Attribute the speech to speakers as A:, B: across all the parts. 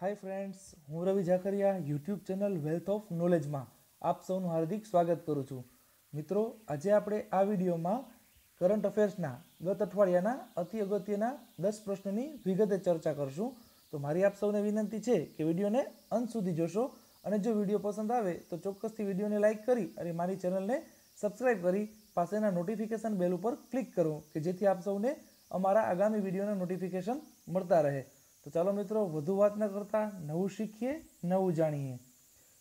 A: હાય friends હું Ravi Zakaria YouTube channel wealth of નોલેજમાં આપ સૌનું હાર્દિક સ્વાગત કરું છું. મિત્રો, આજે આપણે આ વિડીયોમાં કરંટ અફેર્સના ગત અઠવાડિયાના અતિ અગત્યના દસ પ્રશ્નોની વિગતે ચર્ચા કરશું. તો મારી આપ સૌને વિનંતી છે કે વિડીયોને અંત સુધી જોશો અને જો વીડિયો પસંદ આવે તો ચોક્કસથી વિડીયોને લાઇક કરી અને મારી ચેનલને સબસ્ક્રાઇબ કરી પાસેના નોટિફિકેશન બેલ ઉપર ક્લિક કરો કે જેથી આપ સૌને અમારા આગામી વિડીયોના નોટિફિકેશન મળતા રહે. તો ચાલો મિત્રો, વધુ વાત ન કરતા, નવું શીખીએ, નવું જાણીએ.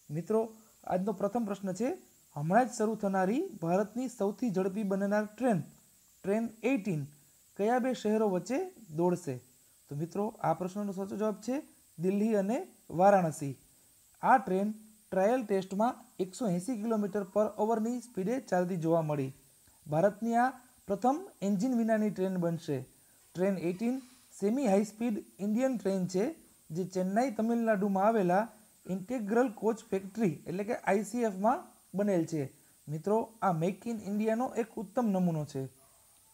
A: મિત્રો, આજનો પ્રથમ પ્રશ્ન છે, હમણાં જ શરૂ થનારી ભારતની સૌથી ઝડપી બનનાર ટ્રેન ટ્રેન એઇટીન, કયા બે શહેરો વચ્ચે દોડશે? તો મિત્રો, આ પ્રશ્નનો સાચો જવાબ છે, દિલ્હી અને વારાણસી. આ ટ્રેન ટ્રાયલ ટેસ્ટમાં એકસો એંસી કિલોમીટર પર અવરની સ્પીડે ચાલતી જોવા મળી. ભારતની આ પ્રથમ એન્જિન વિનાની ટ્રેન બનશે. Train eighteen semi high speed Indian train છે, જે ચેન્નાઈ તમિલનાડુમાં આવેલા ઇન્ટેગ્રલ કોચ ફેક્ટરી એટલે કે આઈસીએફમાં બનેલ છે. મિત્રો, આ મેક ઇન ઇન્ડિયાનો એક ઉત્તમ નમૂનો છે.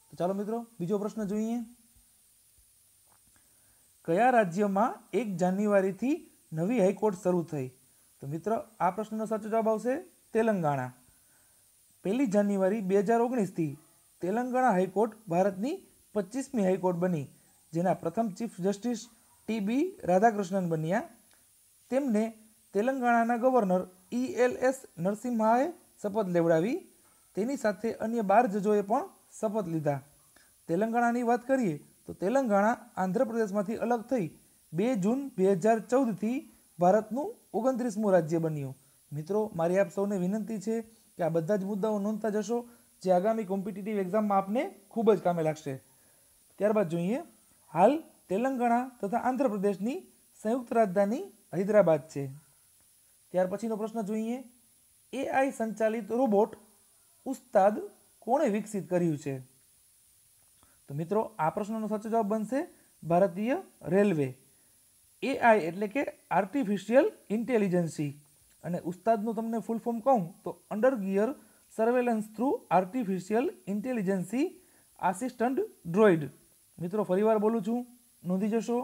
A: તો ચાલો મિત્રો, બીજો પ્રશ્ન જોઈએ. કયા રાજ્યમાં એક જાન્યુઆરીથી નવી હાઈકોર્ટ શરૂ થઈ? તો મિત્રો, આ પ્રશ્નનો સાચો જવાબ આવશે તેલંગાણા. પહેલી જાન્યુઆરી બે હજાર ઓગણીસથી તેલંગાણા હાઈકોર્ટ ભારતની પચીસમી હાઈકોર્ટ બની. જેના પ્રથમ chief justice T B Radhakrishnan બન્યા. તેમને તેલંગાણાના ગવર્નર ઈ એલ એસ નરસિમ્હાએ શપથ લેવડાવી. તેની સાથે અન્ય બાર જજોએ પણ શપથ લીધા. તેલંગાણાની વાત કરીએ તો તેલંગાણા આંધ્રપ્રદેશમાંથી અલગ થઈ બે જૂન બે હજાર ચૌદથી ભારતનું ઓગણત્રીસમું રાજ્ય બન્યું. મિત્રો, મારી આપ સૌને વિનંતી છે કે આ બધા જ મુદ્દાઓ નોંધતા જશો જે આગામી કોમ્પિટિટિવ એક્ઝામમાં આપને ખૂબ જ કામે લાગશે. ત્યારબાદ જોઈએ હાલ તેલંગાણા તથા આંધ્રપ્રદેશની સંયુક્ત રાજધાની હૈદરાબાદ છે. ત્યાર પછીનો પ્રશ્ન જોઈએ. એઆઈ સંચાલિત રોબોટ ઉસ્તાદ કોણે વિકસિત કર્યું છે? તો મિત્રો, આ પ્રશ્નનો સાચો જવાબ બનશે ભારતીય રેલવે. એઆઈ એટલે કે આર્ટિફિશિયલ ઇન્ટેલિજન્સી અને ઉસ્તાદનું તમને ફૂલ ફોર્મ કહું તો under gear surveillance through artificial intelligence assistant droid મિત્રો, ફરીવાર બોલું છું, નોંધી જશો.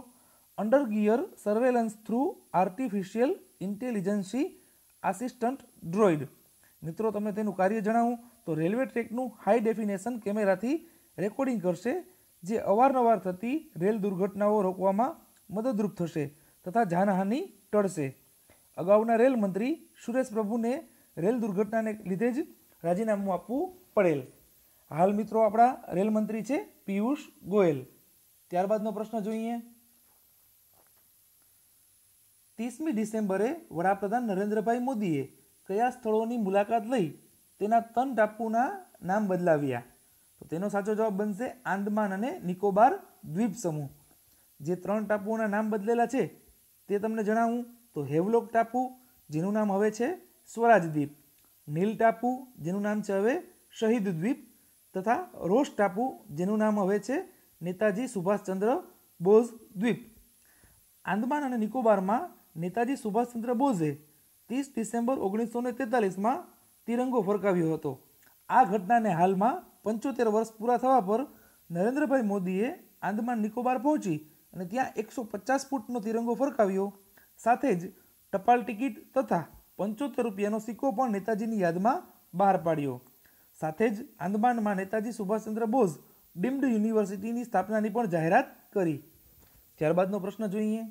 A: Under gear surveillance through artificial intelligence assistant droid મિત્રો, તમને તેનું કાર્ય જણાવું, તો રેલવે ટ્રેકનું હાઈ ડેફિનેશન કેમેરાથી રેકોર્ડિંગ કરશે, જે અવારનવાર થતી રેલ દુર્ઘટનાઓ રોકવામાં મદદરૂપ થશે તથા જાનહાનિ ટળશે. અગાઉના રેલ મંત્રી સુરેશ પ્રભુને રેલ દુર્ઘટનાને લીધે જ રાજીનામું આપવું પડેલ. હાલ મિત્રો આપણા રેલ મંત્રી છે પિયુષ ગોયલ. ત્યારબાદનો પ્રશ્ન જોઈએ. ત્રીસમી ડિસેમ્બરે વડાપ્રધાન નરેન્દ્રભાઈ મોદીએ કયા સ્થળોની મુલાકાત લઈ તેના તન ટાપુના નામ બદલાવ્યા? તો તેનો સાચો જવાબ બનશે આંદમાન અને નિકોબાર દ્વીપ સમૂહ. જે ત્રણ ટાપુઓના નામ બદલેલા છે તે તમને જણાવું. તો હેવલોક ટાપુ, જેનું નામ હવે છે સ્વરાજ દ્વીપ. નીલ ટાપુ, જેનું નામ છે હવે શહીદ દ્વીપ. તથા રોસ ટાપુ, જેનું નામ હવે છે નેતાજી સુભાષચંદ્ર બોઝ દ્વીપ. આંદમાન અને નિકોબારમાં નેતાજી સુભાષચંદ્ર બોઝે ત્રીસ ડિસેમ્બર ઓગણીસો ને તેતાલીસમાં તિરંગો ફરકાવ્યો હતો. આ ઘટનાને હાલમાં પંચોતેર વર્ષ પૂરા થવા પર નરેન્દ્રભાઈ મોદીએ આંદમાન નિકોબાર પહોંચી અને ત્યાં એકસો પચાસ ફૂટનો તિરંગો ફરકાવ્યો. સાથે જ ટપાલ ટિકિટ તથા પંચોતેર રૂપિયાનો સિક્કો પણ નેતાજીની યાદમાં બહાર પાડ્યો. સાથે જ આંદમાનમાં નેતાજી સુભાષચંદ્ર બોઝ ડીમ્ડ યુનિવર્સિટીની સ્થાપનાની પણ જાહેરાત કરી. ત્યારબાદનો પ્રશ્ન જોઈએ,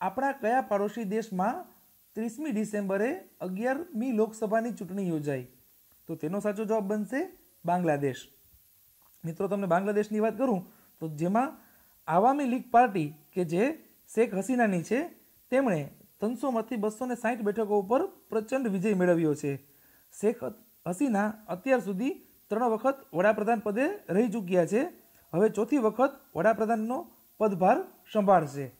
A: આપણા કયા પાડોશી દેશમાં ત્રીસમી ડિસેમ્બરે અગિયારમી લોકસભાની ચૂંટણી યોજાઈ? તો તેનો સાચો જવાબ બનશે બાંગ્લાદેશ. મિત્રો, તમને બાંગ્લાદેશની વાત કરું, તો જેમાં આવામી લીગ પાર્ટી કે જે શેખ હસીનાની છે, તેમણે ત્રણસોમાંથી બસો ને સાઠ બેઠકો ઉપર પ્રચંડ વિજય મેળવ્યો છે. શેખ હસીના અત્યાર સુધી ત્રણ વખત વડાપ્રધાન પદે રહી ચૂક્યા છે. હવે ચોથી વખત વડાપ્રધાનનો પદભાર સંભાળશે.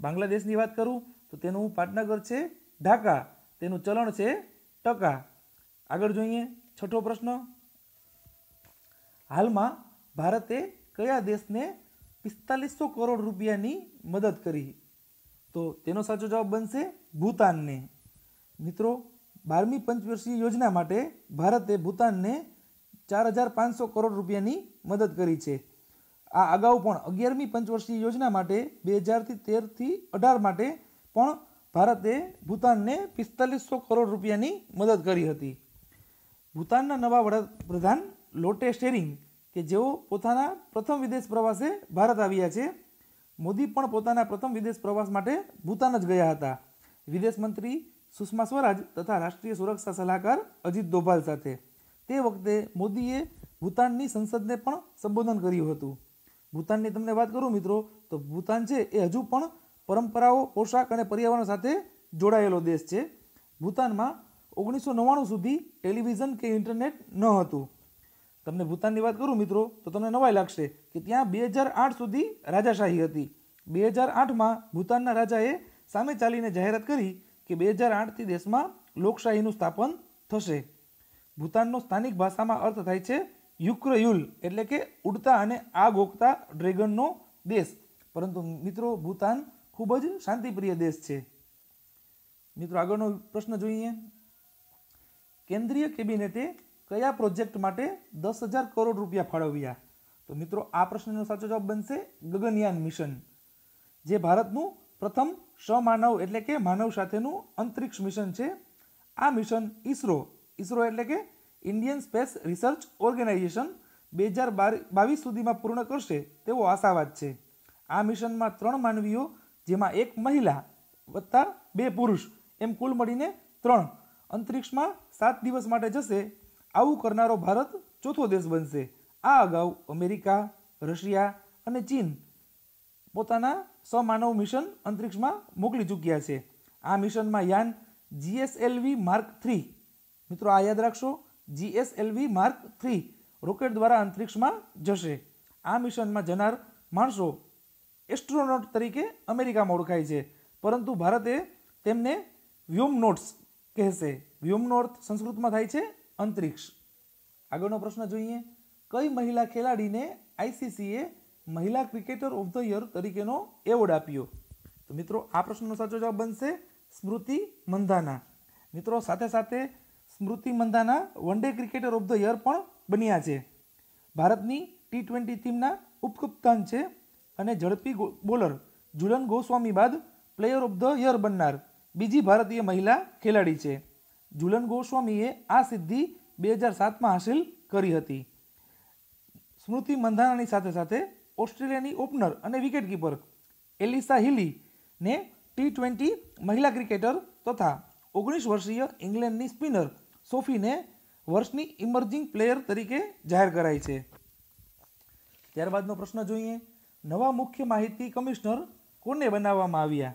A: બાંગ્લાદેશની વાત કરું તો તેનું પાટનગર છે, ઢાકા. તેનું ચલણ છે, ટકા. આગળ જોઈએ છઠ્ઠો પ્રશ્ન. હાલમાં ભારતે કયા દેશને પિસ્તાલીસો કરોડ રૂપિયાની મદદ કરી? તો તેનો સાચો જવાબ બનશે ભૂતાનને. મિત્રો બારમી પંચવર્ષીય યોજના માટે ભારતે ભૂતાનને ચાર હજાર પાંચસો કરોડ રૂપિયાની મદદ કરી છે. આ અગાઉ પણ અગિયારમી પંચવર્ષીય યોજના માટે બે હજારથી તેરથી અઢાર માટે પણ ભારતે ભૂતાનને પિસ્તાલીસો કરોડ રૂપિયાની મદદ કરી હતી. ભૂતાનના નવા વડાપ્રધાન લોટે શેરિંગ, કે જેઓ પોતાના પ્રથમ વિદેશ પ્રવાસે ભારત આવ્યા છે, મોદી પણ પોતાના પ્રથમ વિદેશ પ્રવાસ માટે ભૂતાન જ ગયા હતા. વિદેશ મંત્રી સુષ્મા સ્વરાજ તથા રાષ્ટ્રીય સુરક્ષા સલાહકાર અજીત દોભાલ સાથે. તે વખતે મોદીએ ભૂતાનની સંસદને પણ સંબોધન કર્યું હતું. ભૂતાનની તમને વાત કરું મિત્રો, તો ભૂતાન છે એ હજુ પણ પરંપરાઓ, પોશાક અને પર્યાવરણ સાથે જોડાયેલો દેશ છે. ભૂતાનમાં ઓગણીસો નવ્વાણું સુધી ટેલિવિઝન કે ઇન્ટરનેટ ન હતું. તમને ભૂતાનની વાત કરું મિત્રો, તો તમને નવાઈ લાગશે કે ત્યાં બે હજાર આઠ સુધી રાજાશાહી હતી. બે હજાર આઠમાં ભૂતાનના રાજાએ સામે ચાલીને જાહેરાત કરી કે બે હજાર આઠથી દેશમાં લોકશાહીનું સ્થાપન થશે. ભૂતાનનો સ્થાનિક ભાષામાં અર્થ થાય છે યુક્રયુલ, એટલે કે ઉડતા અને આગ ઓગતા ડ્રેગનનો દેશ. પરંતુ મિત્રો, ભૂતાન ખૂબ જ શાંતિપ્રિય દેશ છે. મિત્રો, આગળનો પ્રશ્ન જોઈએ. કેન્દ્રીય કેબિનેટે કયા પ્રોજેક્ટ માટે દસ હજાર કરોડ રૂપિયા ફાળવ્યા? તો મિત્રો, આ પ્રશ્નનો સાચો જવાબ બનશે ગગનયાન મિશન, જે ભારતનું પ્રથમ સમાનવ એટલે કે માનવ સાથેનું અંતરિક્ષ મિશન છે. આ મિશન ઈસરો ઈસરો એટલે કે ઇન્ડિયન સ્પેસ રિસર્ચ ઓર્ગેનાઇઝેશન બે હજાર બાવીસ સુધીમાં પૂર્ણ કરશે તેવો આશાવાદ છે. આ મિશનમાં ત્રણ માનવીઓ, જેમાં એક મહિલા વત્તા બે પુરુષ, એમ કુલ મળીને ત્રણ. અંતરિક્ષમાં સાત દિવસ માટે જશે. આવું કરનારો ભારત ચોથો દેશ બનશે. આ અગાઉ અમેરિકા, રશિયા અને ચીન પોતાના સ્વમાનવ મિશન અંતરિક્ષમાં મોકલી ચૂક્યા છે. આ મિશનમાં યાન જીએસએલવી માર્ક થ્રી મિત્રો, આ યાદ રાખશો જીએસએલવી માર્ક થ્રી રોકેટ દ્વારા અંતરિક્ષમાં જશે. આ મિશનમાં જનાર માણસો એસ્ટ્રોનોટ તરીકે અમેરિકામાં ઓળખાય છે. પરંતુ ભારતે તેમને વ્યોમનોટ્સ કહેશે. વ્યોમનોર્થ સંસ્કૃતમાં થાય છે અંતરિક્ષ. આગળનો પ્રશ્ન જોઈએ. કઈ મહિલા ખેલાડીને આઈસીસીએ મહિલા ક્રિકેટર ઓફ ધ યર તરીકેનો એવોર્ડ આપ્યો. તો મિત્રો, આ પ્રશ્નનો સાચો જવાબ બનશે સ્મૃતિ મંધાના. મિત્રો, સાથે સાથે Smriti Mandhana one day cricketer of the year પણ બન્યા છે. ભારતની ટી ટ્વેન્ટી ટીમના ઉપકપ્તાન છે અને ઝડપી બોલર ઝુલન ગોસ્વામી બાદ પ્લેયર ઓફ ધ યર બનનાર બીજી ભારતીય મહિલા ખેલાડી છે. ઝુલન ગોસ્વામીએ આ સિદ્ધિ બે હજાર સાતમાં હાંસિલ કરી હતી. સ્મૃતિ મંધાનાની સાથે સાથે ઓસ્ટ્રેલિયાની ઓપનર અને વિકેટકીપર એલિસા હિલીને ટી ટ્વેન્ટી મહિલા ક્રિકેટર તથા ઓગણીસ વર્ષીય ઇંગ્લેન્ડની સ્પિનર સોફીને વર્ષની ઇમર્જિંગ પ્લેયર તરીકે જાહેર કરાઈ છે. ત્યારબાદનો પ્રશ્ન જોઈએ, નવા મુખ્ય માહિતી કમિશનર કોને બનાવવામાં આવ્યા?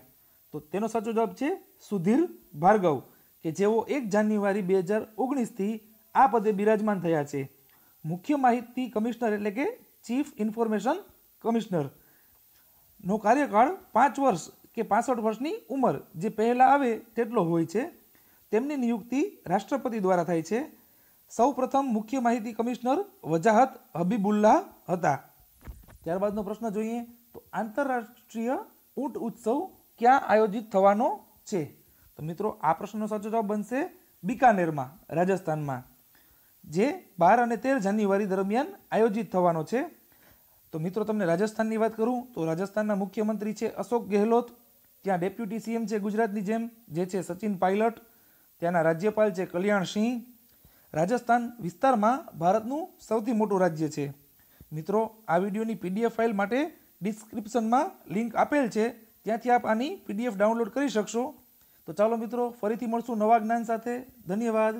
A: તો તેનો સાચો જવાબ છે સુધીર ભાર્ગવ, કે જેઓ એક જાન્યુઆરી બે હજાર ઓગણીસથી આ પદે બિરાજમાન થયા છે. મુખ્ય માહિતી કમિશનર એટલે કે ચીફ ઇન્ફોર્મેશન કમિશનર. નો કાર્યકાળ પાંચ વર્ષ કે પાસઠ વર્ષની ઉંમર. જે પહેલાં આવે તેટલો હોય છે. તેમની નિયુક્તિ રાષ્ટ્રપતિ દ્વારા થાય છે. સૌ પ્રથમ મુખ્ય માહિતી કમિશનર વજાહત હબીબુલ્લાહ હતા. ત્યારબાદનો પ્રશ્ન જોઈએ તો આંતરરાષ્ટ્રીય ઊંટ ઉત્સવ ક્યાં આયોજિત થવાનો છે? તો મિત્રો, આ પ્રશ્નનો સાચો જવાબ બનશે બિકાનેરમાં, રાજસ્થાનમાં. જે બાર અને તેર જાન્યુઆરી દરમિયાન આયોજિત થવાનો છે. તો મિત્રો, તમને રાજસ્થાનની વાત કરું, તો રાજસ્થાનના મુખ્યમંત્રી છે અશોક ગેહલોત, ત્યાં ડેપ્યુટી સીએમ છે ગુજરાતની જેમ, જે છે સચિન પાયલટ, ત્યાંના રાજ્યપાલ છે કલ્યાણ સિંહ. રાજસ્થાન વિસ્તારમાં ભારતનું સૌથી મોટું રાજ્ય છે. મિત્રો, આ વિડીયોની પીડીએફ ફાઇલ માટે ડિસ્ક્રિપ્શનમાં લિંક આપેલ છે, ત્યાંથી આપ આની પીડીએફ ડાઉનલોડ કરી શકશો. તો ચાલો મિત્રો, ફરીથી મળશું નવા જ્ઞાન સાથે. ધન્યવાદ.